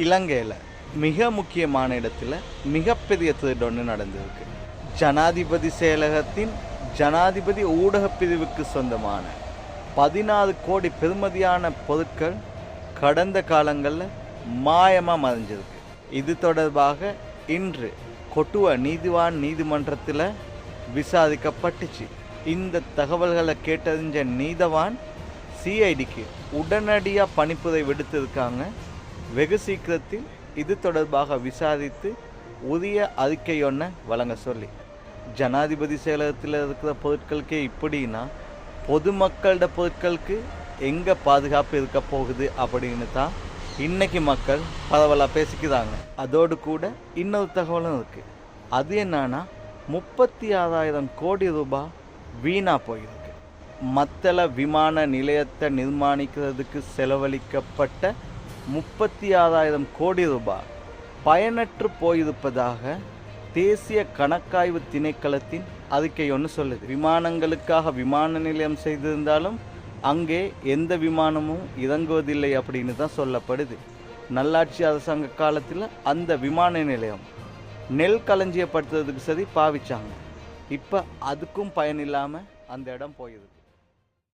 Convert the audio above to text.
இலங்கையில் மிக முக்கியமான இடத்துல மிகப்பெரிய திருடு ஒன்று நடந்திருக்கு. ஜனாதிபதி செயலகத்தின் ஜனாதிபதி ஊடகப் பிரிவுக்கு சொந்தமான பதினாறு கோடி பெறுமதியான பொருட்கள் கடந்த காலங்களில் மாயமாக மறைஞ்சிருக்கு. இது தொடர்பாக இன்று கொட்டுவ நீதிவான் நீதிமன்றத்தில் விசாரிக்கப்பட்டுச்சு. இந்த தகவல்களை கேட்டறிஞ்ச நீதவான் சிஐடிக்கு உடனடியாக பணிப்புரை விடுத்திருக்காங்க. வெகு சீக்கிரத்தில் இது தொடர்பாக விசாரித்து உரிய அறிக்கை ஒன்றை வழங்க சொல்லி. ஜனாதிபதி செயலகத்தில் இருக்கிற பொருட்களுக்கே இப்படின்னா பொதுமக்களோட பொருட்களுக்கு எங்கே பாதுகாப்பு இருக்க போகுது அப்படின்னு தான் இன்றைக்கி மக்கள் பரவலாக பேசிக்கிறாங்க. அதோடு கூட இன்னொரு தகவலும் இருக்குது அது என்னன்னா முப்பத்தி ஆறாயிரம் கோடி ரூபாய் வீணாக போயிருக்கு. மத்தள விமான நிலையத்தை நிர்மாணிக்கிறதுக்கு செலவழிக்கப்பட்ட முப்பத்தி ஆறாயிரம் கோடி ரூபாய் பயனற்று போயிருப்பதாக தேசிய கணக்காய்வு திணைக்களத்தின் அறிக்கை ஒன்று சொல்லுது. விமானங்களுக்காக விமான நிலையம் செய்திருந்தாலும் அங்கே எந்த விமானமும் இறங்குவதில்லை அப்படின்னு தான் சொல்லப்படுது. நல்லாட்சி அரசாங்க காலத்தில் அந்த விமான நிலையம் நெல் களஞ்சியப்படுத்துறதுக்கு சரி பாவிச்சாங்க. இப்போ அதுக்கும் பயன் இல்லாமல் அந்த இடம் போயிருக்கு